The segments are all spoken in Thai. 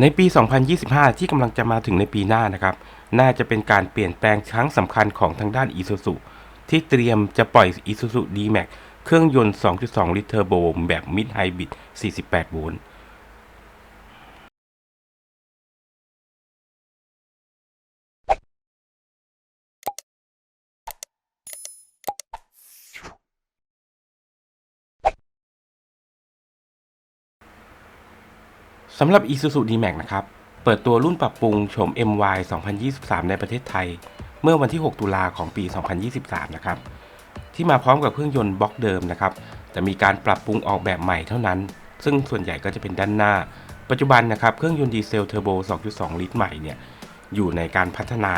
ในปี 2025 ที่กำลังจะมาถึงในปีหน้านะครับ น่าจะเป็นการเปลี่ยนแปลงครั้งสำคัญของทางด้าน Isuzu ที่เตรียมจะปล่อย Isuzu D-Max เครื่องยนต์ 2.2 ลิตรเทอร์โบแบบ Mid Hybrid 48 โวลต์ สำหรับ Isuzu D-Max นะครับ เปิดตัวรุ่นปรับปรุงโฉม MY 2023 ในประเทศไทย เมื่อวันที่ 6 ตุลาของปี 2023 นะครับ ที่มาพร้อมกับเครื่องยนต์บล็อกเดิมนะครับ แต่มีการปรับปรุงออกแบบใหม่เท่านั้น ซึ่งส่วนใหญ่ก็จะเป็นด้านหน้า ปัจจุบันนะครับ เครื่องยนต์ดีเซลเทอร์โบ 2.2 ลิตรใหม่เนี่ย อยู่ในการพัฒนา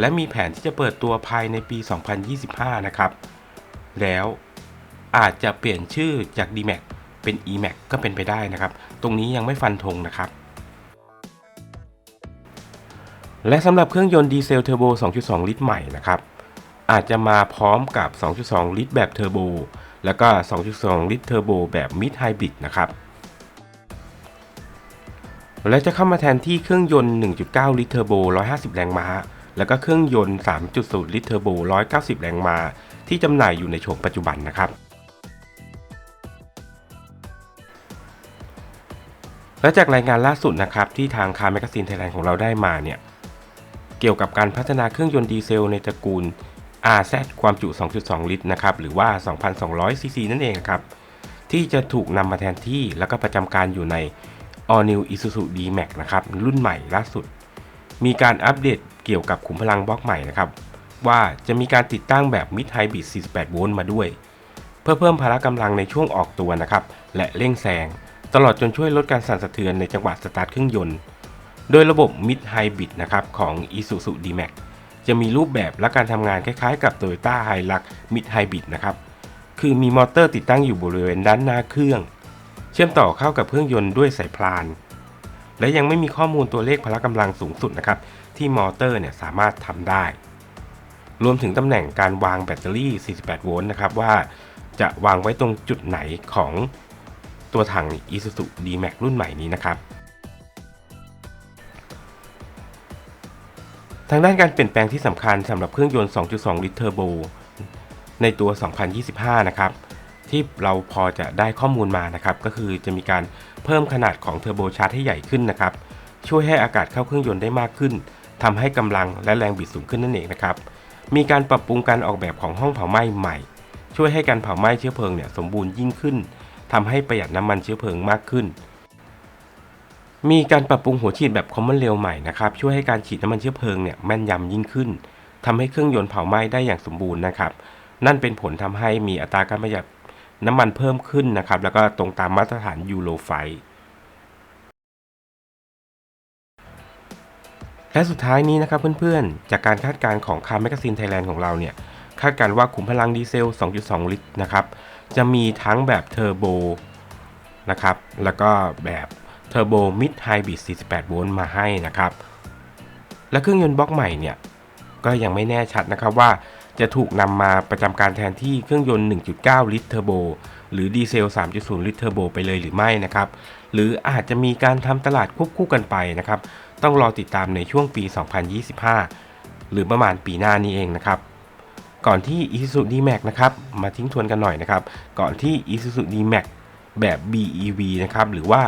และมีแผนที่จะเปิดตัวภายในปี 2025 นะครับ แล้วอาจจะเปลี่ยนชื่อจาก D-Max เป็น E-Max ก็เป็นไปได้นะครับ ตรงนี้ยังไม่ฟันธงนะครับและสำหรับเครื่องยนต์ดีเซลเทอร์โบ 2.2 ลิตรใหม่นะครับ อาจจะมาพร้อมกับ 2.2 ลิตรแบบเทอร์โบ แล้วก็ 2.2 ลิตรเทอร์โบแบบมิดไฮบริดนะครับ และจะเข้ามาแทนที่เครื่องยนต์ 1.9 ลิตรเทอร์โบ 150 แรงม้า แล้วก็เครื่องยนต์ 3.0 ลิตรเทอร์โบ 190 แรงม้า ที่จำหน่ายอยู่ในโฉมปัจจุบันนะครับ และจากรายงานล่าสุดนะครับที่ทางคาร์แมกซีนไทยแลนด์ของเราได้มาเนี่ยเกี่ยวกับการพัฒนาเครื่องยนต์ดีเซลในตระกูล RZ ความจุ 2.2 ลิตรนะครับหรือว่า 2,200 ซีซีนั่นเองครับที่จะถูกนำมาแทนที่แล้วก็ประจำการอยู่ใน All New Isuzu D-Max นะครับรุ่นใหม่ล่าสุด มีการอัปเดตเกี่ยวกับขุมพลังบล็อกใหม่นะครับว่าจะมีการติดตั้งแบบ Mid Hybrid 48 โวลต์มาด้วย เพื่อเพิ่มพละกำลังในช่วงออกตัวนะครับและเร่งแซง ตลอดจนช่วยลดการสั่นสะเทือนในจังหวะสตาร์ทเครื่องยนต์ โดยระบบ Mid Hybrid นะครับของ Isuzu D-Max จะมีรูปแบบและการทำงานคล้ายๆกับ Toyota Hilux Mid Hybrid นะครับ คือมีมอเตอร์ติดตั้งอยู่บริเวณด้านหน้าเครื่อง เชื่อมต่อเข้ากับเครื่องยนต์ด้วยสายพลาน และยังไม่มีข้อมูลตัวเลขพละกำลังสูงสุดนะครับที่มอเตอร์เนี่ยสามารถทำได้ รวมถึงตำแหน่งการวางแบตเตอรี่ 48 โวลต์นะครับว่าจะวางไว้ตรงจุดไหนของ ตัวถัง Isuzu D-Max รุ่นใหม่นี้นะครับ ทางด้านการเปลี่ยนแปลงที่สำคัญสำหรับเครื่องยนต์ 2.2 ลิตรเทอร์โบในตัว 2025 นะครับ ที่เราพอจะได้ข้อมูลมานะครับ ก็คือจะมีการเพิ่มขนาดของเทอร์โบชาร์จให้ใหญ่ขึ้นนะครับ ช่วยให้อากาศเข้าเครื่องยนต์ได้มากขึ้นทำให้กำลังและแรงบิดสูงขึ้นนั่นเองนะครับ มีการปรับปรุงการออกแบบของห้องเผาไหม้ใหม่ ช่วยให้การเผาไหม้เชื้อเพลิงเนี่ยสมบูรณ์ยิ่งขึ้น ทำให้ประหยัดน้ำมันเชื้อเพลิงมากขึ้น มีการปรับปรุงหัวฉีดแบบคอมมอนเรลใหม่นะครับช่วยให้การฉีดน้ำมันเชื้อเพลิงเนี่ยแม่นยำยิ่งขึ้นทำให้เครื่องยนต์เผาไหม้ได้อย่างสมบูรณ์นะครับ นั่นเป็นผลทำให้มีอัตราการประหยัดน้ำมันเพิ่มขึ้นนะครับ แล้วก็ตรงตามมาตรฐานยูโรไฟและสุดท้ายนี้นะครับเพื่อนๆ จากการคาดการณ์ของคาร์แมกซีนไทยแลนด์ของเราเนี่ย คาดการณ์ว่าขุมพลังดีเซล 2.2 ลิตรนะครับ จะมีทั้งแบบเทอร์โบนะครับ แล้วก็แบบเทอร์โบมิดไฮบริด48 โวลต์มาให้นะครับ และเครื่องยนต์บล็อกใหม่เนี่ย ก็ยังไม่แน่ชัดนะครับว่าจะถูกนำมาประจำการแทนที่เครื่องยนต์ 1.9 ลิตรเทอร์โบหรือดีเซล 3.0 ลิตรเทอร์โบไปเลยหรือไม่นะครับ หรืออาจจะมีการทำตลาดควบคู่กันไปนะครับ ต้องรอติดตามในช่วงปี 2025 หรือประมาณปีหน้านี้เองนะครับ ก่อนที่ Isuzu D-Max นะครับ มาทิ้งทวนกันหน่อยนะครับ ก่อนที่ Isuzu D-Max แบบ BEV นะครับ หรือว่า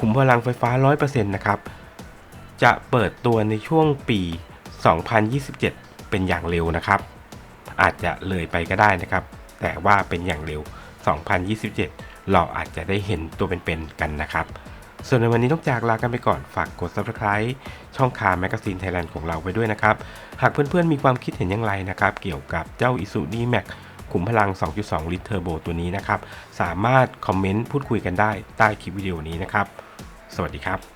ขุมพลังไฟฟ้า 100%นะครับ จะเปิดตัวในช่วงปี 2027 เป็นอย่างเร็วนะครับ อาจจะเลยไปก็ได้นะครับ แต่ว่าเป็นอย่างเร็ว 2027 เราอาจจะได้เห็นตัวเป็นๆกันนะครับ ส่วนในวันนี้ต้องจากลากันไปก่อนฝากกด subscribe ช่องคาแมกกาซีนไทยแลนด์ของเราไปด้วยนะครับ หากเพื่อนๆมีความคิดเห็นอย่างไรนะครับ เกี่ยวกับเจ้าอิสุดีแม็กขุมพลัง 2.2 ลิตรเทอร์โบตัวนี้นะครับ สามารถคอมเมนต์พูดคุยกันได้ใต้คลิปวิดีโอนี้นะครับ สวัสดีครับ